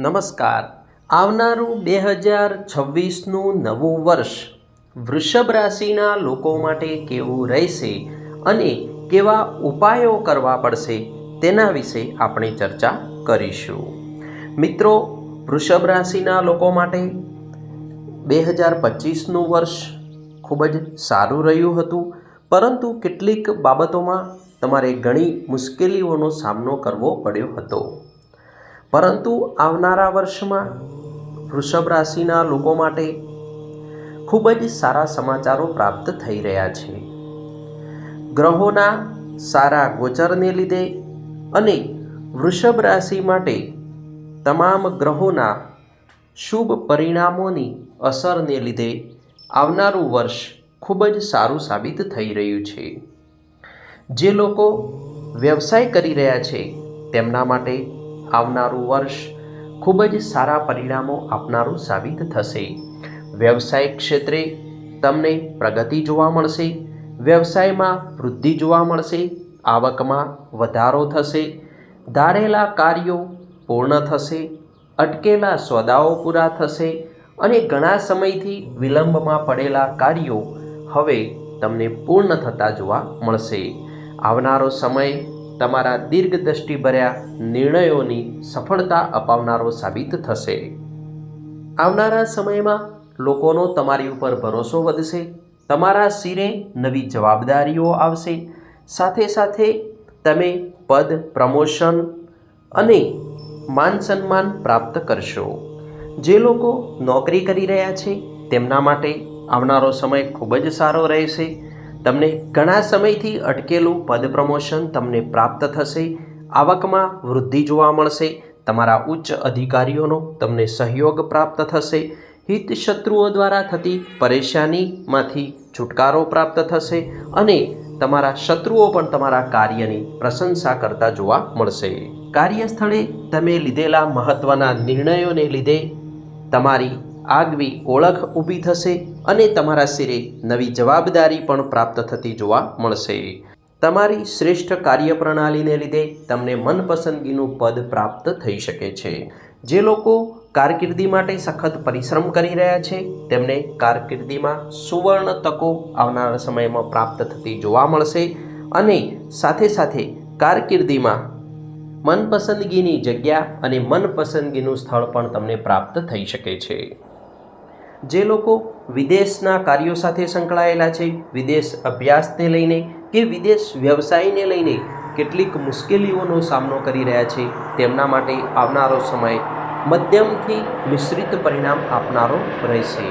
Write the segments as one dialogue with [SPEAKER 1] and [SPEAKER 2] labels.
[SPEAKER 1] નમસ્કાર. આવનારું બે હજાર છવ્વીસનું નવું વર્ષ વૃષભ રાશિના લોકો માટે કેવું રહેશે અને કેવા ઉપાયો કરવા પડશે તેના વિશે આપણે ચર્ચા કરીશું. મિત્રો, વૃષભ રાશિના લોકો માટે બે હજાર પચીસનું વર્ષ ખૂબ જ સારું રહ્યું હતું, પરંતુ કેટલીક બાબતોમાં તમારે ઘણી મુશ્કેલીઓનો સામનો કરવો પડ્યો હતો. પરંતુ આવનારા વર્ષમાં વૃષભ રાશિના લોકો માટે ખૂબ જ સારા સમાચારો પ્રાપ્ત થઈ રહ્યા છે. ગ્રહોના સારા ગોચરને લીધે અને વૃષભ રાશિ માટે તમામ ગ્રહોના શુભ પરિણામોની અસરને લીધે આવનારું વર્ષ ખૂબ જ સારું સાબિત થઈ રહ્યું છે. જે લોકો વ્યવસાય કરી રહ્યા છે, તેમના માટે આવનારું વર્ષ ખૂબ જ સારા પરિણામો આપનારું સાબિત થશે. વ્યવસાયિક ક્ષેત્રે તમને પ્રગતિ જોવા મળશે, વ્યવસાયમાં વૃદ્ધિ જોવા મળશે, આવકમાં વધારો થશે, ધારેલા કાર્યો પૂર્ણ થશે, અટકેલા સોદાઓ પૂરા થશે અને ઘણા સમયથી વિલંબમાં પડેલા કાર્યો હવે તમને પૂર્ણ થતા જોવા મળશે. આવનારો સમય તમારા દીર્ઘદ્રષ્ટિભર્યા નિર્ણયોની સફળતા અપાવનારો સાબિત થશે. આવનારા સમયમાં લોકોનો તમારી ઉપર ભરોસો વધશે, તમારા શિરે નવી જવાબદારીઓ આવશે, સાથે સાથે તમે પદ, પ્રમોશન અને માન સન્માન પ્રાપ્ત કરશો. જે લોકો નોકરી કરી રહ્યા છે, તેમના માટે આવનારો સમય ખૂબ જ સારો રહેશે. તમને ઘણા સમયથી અટકેલું પદ પ્રમોશન તમને પ્રાપ્ત થશે, આવકમાં વૃદ્ધિ જોવા મળશે, તમારા ઉચ્ચ અધિકારીઓનો તમને સહયોગ પ્રાપ્ત થશે હિત શત્રુઓ દ્વારા થતી પરેશાનીમાંથી છુટકારો પ્રાપ્ત થશે અને તમારા શત્રુઓ પણ તમારા કાર્યની પ્રશંસા કરતા જોવા મળશે. કાર્યસ્થળે તમે લીધેલા મહત્ત્વના નિર્ણયોને લીધે તમારી આગવી ઓળખ ઊભી થશે અને તમારા શિરે નવી જવાબદારી પણ પ્રાપ્ત થતી જોવા મળશે. તમારી શ્રેષ્ઠ કાર્યપ્રણાલીને લીધે તમને મનપસંદગીનું પદ પ્રાપ્ત થઈ શકે છે. જે લોકો કારકિર્દી માટે સખત પરિશ્રમ કરી રહ્યા છે, તેમને કારકિર્દીમાં સુવર્ણ તકો આવનારા સમયમાં પ્રાપ્ત થતી જોવા મળશે અને સાથે સાથે કારકિર્દીમાં મનપસંદગીની જગ્યા અને મનપસંદગીનું સ્થળ પણ તમને પ્રાપ્ત થઈ શકે છે. જે લોકો વિદેશના કાર્યો સાથે સંકળાયેલા છે, વિદેશ અભ્યાસને લઈને કે વિદેશ વ્યવસાયને લઈને કેટલીક મુશ્કેલીઓનો સામનો કરી રહ્યા છે, તેમના માટે આવનારો સમય મધ્યમથી મિશ્રિત પરિણામ આપનારો રહેશે.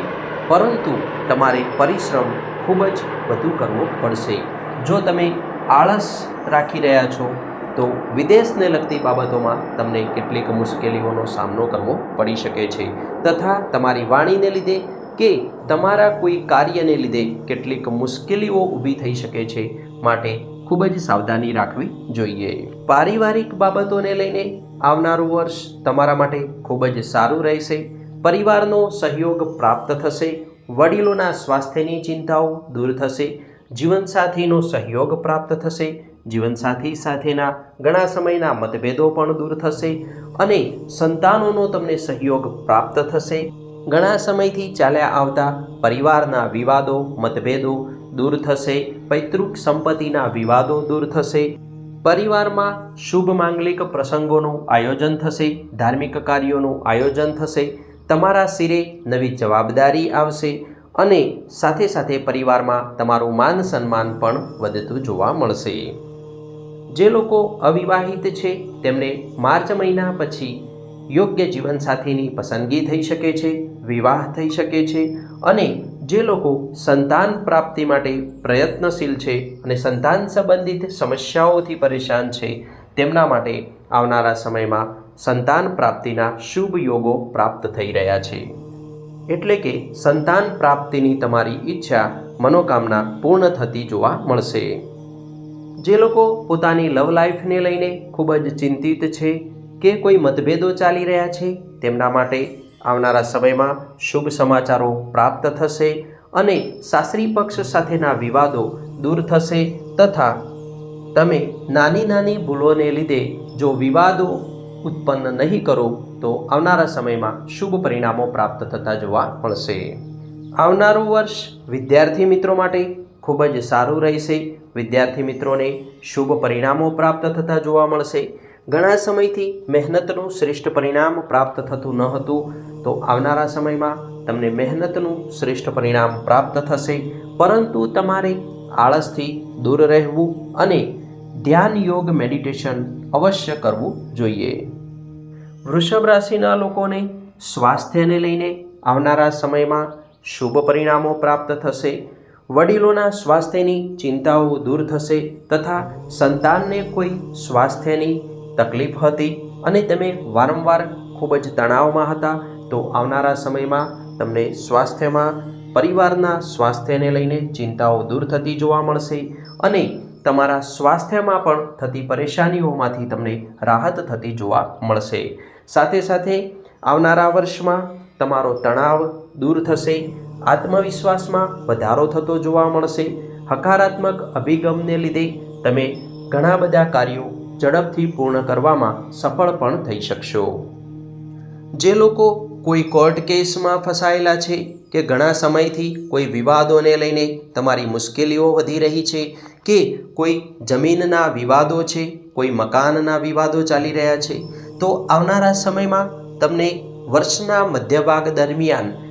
[SPEAKER 1] પરંતુ તમારે પરિશ્રમ ખૂબ જ વધુ કરવો પડશે. જો તમે આળસ રાખી રહ્યા છો તો વિદેશને લગતી બાબતોમાં તમને કેટલીક મુશ્કેલીઓનો સામનો કરવો પડી શકે છે. તથા તમારી વાણીને લીધે કે તમારા કોઈ કાર્યને લીધે કેટલીક મુશ્કેલીઓ ઊભી થઈ શકે છે માટે ખૂબ જ સાવધાની રાખવી જોઈએ. પારિવારિક બાબતોને લઈને આવનારું વર્ષ તમારા માટે ખૂબ જ સારું રહેશે. પરિવારનો સહયોગ પ્રાપ્ત થશે. વડીલોના સ્વાસ્થ્યની ચિંતાઓ દૂર થશે. જીવનસાથીનો સહયોગ પ્રાપ્ત થશે. જીવનસાથી સાથેના ઘણા સમયના મતભેદો પણ દૂર થશે અને સંતાનોનો તમને સહયોગ પ્રાપ્ત થશે. ઘણા સમયથી ચાલ્યા આવતા પરિવારના વિવાદો, મતભેદો દૂર થશે, પૈતૃક સંપત્તિના વિવાદો દૂર થશે. પરિવારમાં શુભ માંગલિક પ્રસંગોનું આયોજન થશે, ધાર્મિક કાર્યોનું આયોજન થશે, તમારા શિરે નવી જવાબદારી આવશે અને સાથે સાથે પરિવારમાં તમારું માન સન્માન પણ વધતું જોવા મળશે. જે લોકો અવિવાહિત છે, તેમને માર્ચ મહિના પછી યોગ્ય જીવનસાથીની પસંદગી થઈ શકે છે, વિવાહ થઈ શકે છે અને જે લોકો સંતાન પ્રાપ્તિ માટે પ્રયત્નશીલ છે અને સંતાન સંબંધિત સમસ્યાઓથી પરેશાન છે, તેમના માટે આવનારા સમયમાં સંતાન પ્રાપ્તિના શુભ યોગો પ્રાપ્ત થઈ રહ્યા છે. એટલે કે સંતાન પ્રાપ્તિની તમારી ઈચ્છા મનોકામના પૂર્ણ થતી જોવા મળશે. જે લોકો પોતાની લવ લાઈફને લઈને ખૂબ જ ચિંતિત છે કે કોઈ મતભેદો ચાલી રહ્યા છે, તેમના માટે આવનારા સમયમાં શુભ સમાચારો પ્રાપ્ત થશે અને સાસરી પક્ષ સાથેના વિવાદો દૂર થશે તથા તમે નાની નાની ભૂલોને લીધે જો વિવાદો ઉત્પન્ન નહીં કરો, તો આવનારા સમયમાં શુભ પરિણામો પ્રાપ્ત થતા જોવા મળશે. આવનારું વર્ષ વિદ્યાર્થી મિત્રો માટે ખૂબ જ સારું રહેશે. વિદ્યાર્થી મિત્રોને શુભ પરિણામો પ્રાપ્ત થતા જોવા મળશે. ઘણા સમયથી મહેનતનું શ્રેષ્ઠ પરિણામ પ્રાપ્ત થતું ન હતું. તો આવનારા સમયમાં તમને મહેનતનું શ્રેષ્ઠ પરિણામ પ્રાપ્ત થશે. પરંતુ તમારે આળસથી દૂર રહેવું અને ધ્યાન યોગ મેડિટેશન અવશ્ય કરવું જોઈએ. વૃષભ રાશિના લોકોને સ્વાસ્થ્યને લઈને આવનારા સમયમાં શુભ પરિણામો પ્રાપ્ત થશે. વડીલોના સ્વાસ્થ્યની ચિંતાઓ દૂર થશે તથા સંતાનને કોઈ સ્વાસ્થ્યની તકલીફ હતી અને તમે વારંવાર ખૂબ જ તણાવમાં હતા, તો આવનારા સમયમાં તમને સ્વાસ્થ્યમાં, પરિવારના સ્વાસ્થ્યને લઈને ચિંતાઓ દૂર થતી જોવા મળશે અને તમારા સ્વાસ્થ્યમાં પણ થતી પરેશાનીઓમાંથી તમને રાહત થતી જોવા મળશે. સાથે સાથે આવનારા વર્ષમાં તમારો તણાવ દૂર થશે આત્મવિશ્વાસમાં વધારો થતો જોવા મળશે. હકારાત્મક અભિગમને લીધે તમે ઘણા બધા કાર્યો ઝડપથી પૂર્ણ કરવામાં સફળ પણ થઈ શકશો. જે લોકો કોઈ કોર્ટ કેસમાં ફસાયેલા છે કે ઘણા સમયથી કોઈ વિવાદોને લઈને તમારી મુશ્કેલીઓ વધી રહી છે કે કોઈ જમીનના વિવાદો છે, કોઈ મકાનના વિવાદો ચાલી રહ્યા છે, તો આવનારા સમયમાં તમને વર્ષના મધ્યભાગ દરમિયાન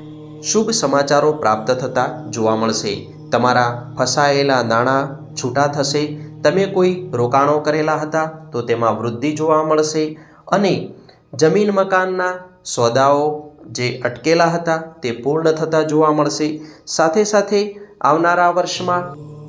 [SPEAKER 1] શુભ સમાચારો પ્રાપ્ત થતા જોવા મળશે. તમારા ફસાયેલા નાણાં છૂટા થશે. તમે કોઈ રોકાણો કરેલા હતા તો તેમાં વૃદ્ધિ જોવા મળશે. અને જમીન મકાનના સોદાઓ જે અટકેલા હતા તે પૂર્ણ થતા જોવા મળશે. સાથે સાથે આવનારા વર્ષમાં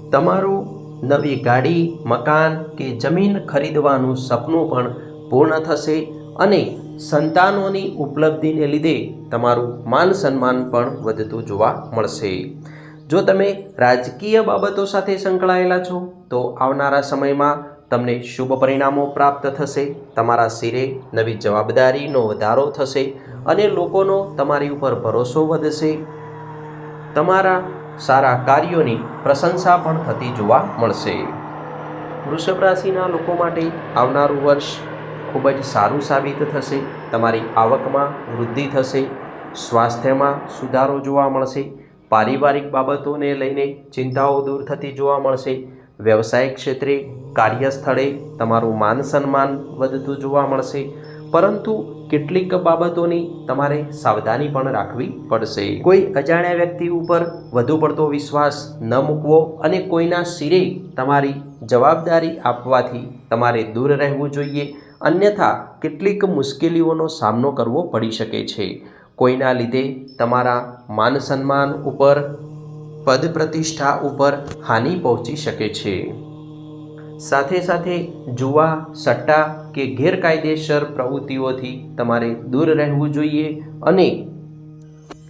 [SPEAKER 1] તમારું નવી ગાડી, મકાન કે જમીન ખરીદવાનું સપનું પણ પૂર્ણ થશે અને સંતાનોની ઉપલબ્ધિને લીધે તમારું માન સન્માન પણ વધતું જોવા મળશે. જો તમે રાજકીય બાબતો સાથે સંકળાયેલા છો, તો આવનારા સમયમાં તમને શુભ પરિણામો પ્રાપ્ત થશે, તમારા શિરે નવી જવાબદારીનો વધારો થશે અને લોકોનો તમારી ઉપર ભરોસો વધશે. તમારા સારા કાર્યોની પ્રશંસા પણ થતી જોવા મળશે. વૃષભ રાશિના લોકો માટે આવનારું વર્ષ ખૂબ જ સારું સાબિત થશે, તમારી આવકમાં વૃદ્ધિ થશે, સ્વાસ્થ્યમાં સુધારો જોવા મળશે, પારિવારિક બાબતોને લઈને ચિંતાઓ દૂર થતી જોવા મળશે વ્યવસાય ક્ષેત્રે, કાર્યસ્થળે તમારું માન સન્માન વધતું જોવા મળશે, પરંતુ કેટલીક બાબતોની તમારે સાવધાની પણ રાખવી પડશે. કોઈ અજાણ્યા વ્યક્તિ ઉપર વધુ પડતો વિશ્વાસ ન મૂકવો અને કોઈના શિરે તમારી જવાબદારી આપવાથી તમારે દૂર રહેવું જોઈએ અન્યથા કેટલીક મુશ્કેલીઓનો સામનો કરવો પડી શકે છે. કોઈના લીધે તમારા માન સન્માન ઉપર પદ પ્રતિષ્ઠા ઉપર હાનિ પહોંચી શકે છે. સાથે સાથે જુવા, સટ્ટા કે ગેરકાયદેસર પ્રવૃત્તિઓથી તમારે દૂર રહેવું જોઈએ અને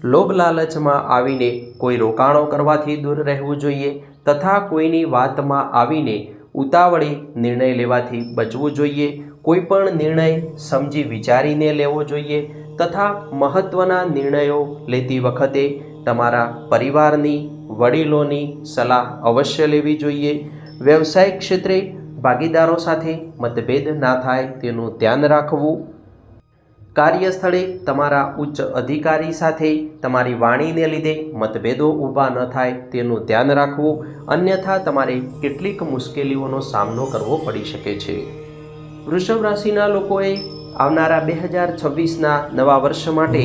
[SPEAKER 1] લોભ લાલચમાં આવીને કોઈ રોકાણો કરવાથી દૂર રહેવું જોઈએ તથા કોઈની વાતમાં આવીને ઉતાવળે નિર્ણય લેવાથી બચવું જોઈએ. કોઈ પણ નિર્ણય સમજી વિચારીને લેવો જોઈએ તથા મહત્ત્વના નિર્ણયો લેતી વખતે તમારા પરિવારની વડીલોની સલાહ અવશ્ય લેવી જોઈએ. વ્યવસાય ક્ષેત્રે ભાગીદારો સાથે મતભેદ ના થાય તેનું ધ્યાન રાખવું. કાર્યસ્થળે તમારા ઉચ્ચ અધિકારી સાથે તમારી વાણીને લીધે મતભેદો ઊભા ન થાય તેનું ધ્યાન રાખવું અન્યથા તમારે કેટલીક મુશ્કેલીઓનો સામનો કરવો પડી શકે છે. વૃષભ રાશિના લોકોએ આવનારા બે હજાર છવ્વીસના નવા વર્ષ માટે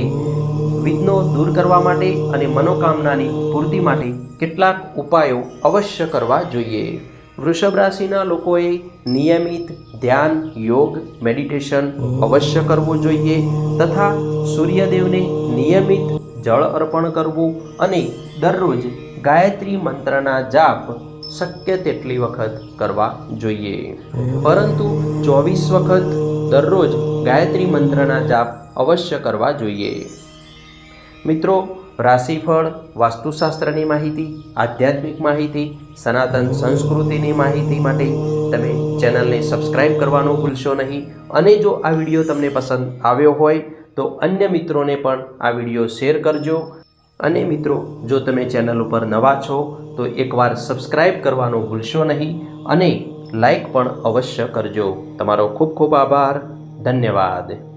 [SPEAKER 1] વિઘ્નો દૂર કરવા માટે અને મનોકામનાની પૂર્તિ માટે કેટલાક ઉપાયો અવશ્ય કરવા જોઈએ. વૃષભ રાશિના લોકોએ નિયમિત ધ્યાન, યોગ, મેડિટેશન અવશ્ય કરવું જોઈએ તથા સૂર્યદેવને નિયમિત જળ અર્પણ કરવું અને દરરોજ ગાયત્રી મંત્રના જાપ શક્ય તેટલી વખત કરવા જોઈએ. પરંતુ ચોવીસ વખત દરરોજ ગાયત્રી મંત્રના જાપ અવશ્ય કરવા જોઈએ. મિત્રો, રાશિફળ, વાસ્તુશાસ્ત્રની માહિતી, આધ્યાત્મિક માહિતી, સનાતન સંસ્કૃતિની માહિતી માટે તમે ચેનલને સબસ્ક્રાઈબ કરવાનું ભૂલશો નહીં. અને જો આ વીડિયો તમને પસંદ આવ્યો હોય, તો અન્ય મિત્રોને પણ આ વીડિયો શેર કરજો. અને મિત્રો, જો તમે ચેનલ ઉપર નવા છો તો એકવાર સબસ્ક્રાઈબ કરવાનું ભૂલશો નહીં અને લાઈક પણ અવશ્ય કરજો. તમારો ખૂબ ખૂબ આભાર. ધન્યવાદ.